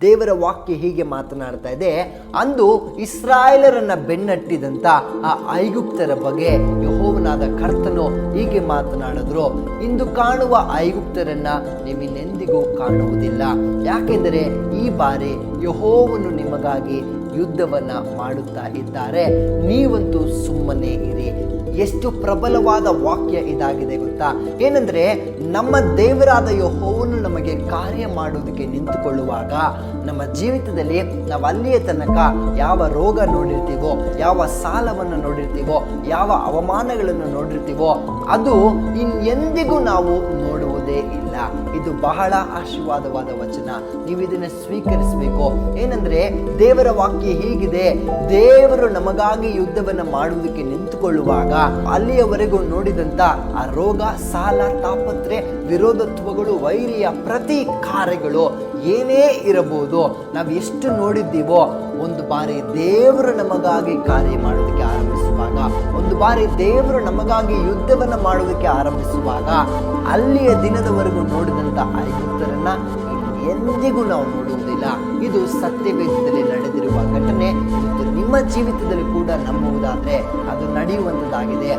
ದೇವರ ವಾಕ್ಯ ಹೀಗೆ ಮಾತನಾಡ್ತಾ ಇದೆ, ಅಂದು ಇಸ್ರಾಯೇಲರನ್ನು ಬೆನ್ನಟ್ಟಿದಂತ ಆ ಐಗುಪ್ತರ ಬಗ್ಗೆ ಯಹೋವನಾದ ಕರ್ತನು ಹೀಗೆ ಮಾತನಾಡಿದ್ರು, ಇಂದು ಕಾಣುವ ಐಗುಪ್ತರನ್ನ ನೀವಿನ್ನೆಂದಿಗೂ ಕಾಣುವುದಿಲ್ಲ. ಯಾಕೆಂದರೆ ಈ ಬಾರಿ ಯಹೋವನು ನಿಮಗಾಗಿ ಯುದ್ಧವನ್ನ ಮಾಡುತ್ತಾ ಇದ್ದಾರೆ. ನೀವಂತೂ ಸುಮ್ಮನೆ ಇರಿ. ಎಷ್ಟು ಪ್ರಬಲವಾದ ವಾಕ್ಯ ಇದಾಗಿದೆ ಗೊತ್ತಾ? ಏನಂದ್ರೆ, ನಮ್ಮ ದೇವರಾದ ಯಹೋವನು ನಮಗೆ ಕಾರ್ಯ ಮಾಡುವುದಕ್ಕೆ ನಿಂತುಕೊಳ್ಳುವಾಗ ನಮ್ಮ ಜೀವಿತದಲ್ಲಿ ನಾವು ಅಲ್ಲಿಯ ತನಕ ಯಾವ ರೋಗ ನೋಡಿರ್ತೀವೋ, ಯಾವ ಸಾಲವನ್ನು ನೋಡಿರ್ತೀವೋ, ಯಾವ ಅವಮಾನಗಳನ್ನು ನೋಡಿರ್ತೀವೋ, ಅದು ಇನ್ನೆಂದಿಗೂ ನಾವು ನೋಡುವುದೇ ಇಲ್ಲ. ಇದು ಬಹಳ ಆಶೀರ್ವಾದವಾದ ವಚನ. ನೀವು ಇದನ್ನು ಸ್ವೀಕರಿಸಬೇಕು. ಏನಂದ್ರೆ, ದೇವರ ವಾಕ್ಯ ಹೀಗಿದೆ. ದೇವರು ನಮಗಾಗಿ ಯುದ್ಧವನ್ನ ಮಾಡುವುದಕ್ಕೆ ನಿಂತುಕೊಳ್ಳುವಾಗ ಅಲ್ಲಿಯವರೆಗೂ ನೋಡಿದಂತ ಆ ರೋಗ, ಸಾಲ ತಾಪತ್ರೆ ವಿರೋಧತ್ವಗಳು, ವೈರಿಯ ಪ್ರತಿ ಕಾರ್ಯಗಳು ಏನೇ ಇರಬಹುದು. ನಾವು ಎಷ್ಟು ನೋಡಿದ್ದೀವೋ, ಒಂದು ಬಾರಿ ದೇವರು ನಮಗಾಗಿ ಕಾರ್ಯ ಮಾಡೋದಕ್ಕೆ ಆರಂಭಿಸುವಾಗ ಒಂದು ಬಾರಿ ದೇವರು ನಮಗಾಗಿ ಯುದ್ಧವನ್ನು ಮಾಡುವುದಕ್ಕೆ ಆರಂಭಿಸುವಾಗ, ಅಲ್ಲಿಯ ದಿನದವರೆಗೂ ನೋಡಿದಂಥ ಐಗುಪ್ತರನ್ನ ಎಂದಿಗೂ ನಾವು ನೋಡುವುದಿಲ್ಲ. ಇದು ಸತ್ಯವೇದದಲ್ಲಿ ನಡೆದಿರುವ ಘಟನೆ ಇದು ನಿಮ್ಮ ಜೀವಿತದಲ್ಲಿ ಕೂಡ ನಂಬುವುದಾದರೆ ಅದು ನಡೆಯುವಂಥದ್ದಾಗಿದೆ